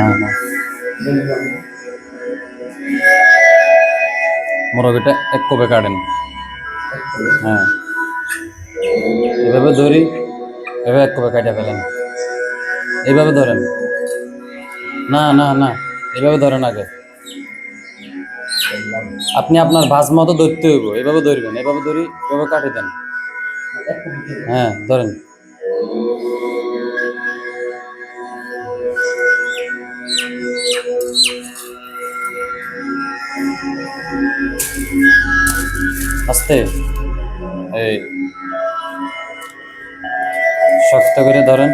না না। মোরগটা এক কোপে কাটেন। হ্যাঁ। এভাবে ধরি, এভাবে এক কোপে কাটে ফেলেন। এইভাবে ধরেন। না না না, এভাবে ধরেন আগে। আপনি আপনার ভাজ মতো ধরতে হইব, এভাবে ধরবেন, এভাবে ধরি, এভাবে কাটে দেন। হ্যাঁ ধরেন। আস্তে। এই। শক্ত করে ধরেন।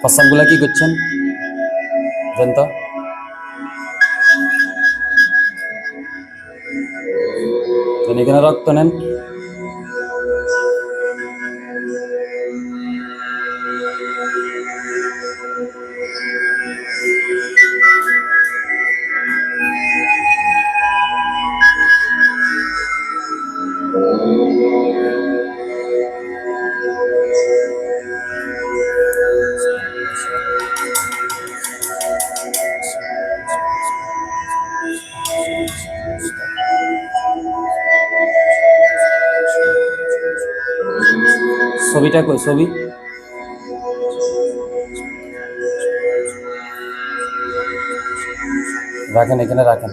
প্রস্তাবগুলা কি করছেন? দেন তো দেন এখানে রক্ত নেন। ছবিটা কই ছবি রাখেন এখানে রাখেন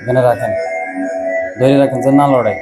এখানে রাখেন ধরে রাখেন যে না লড়াই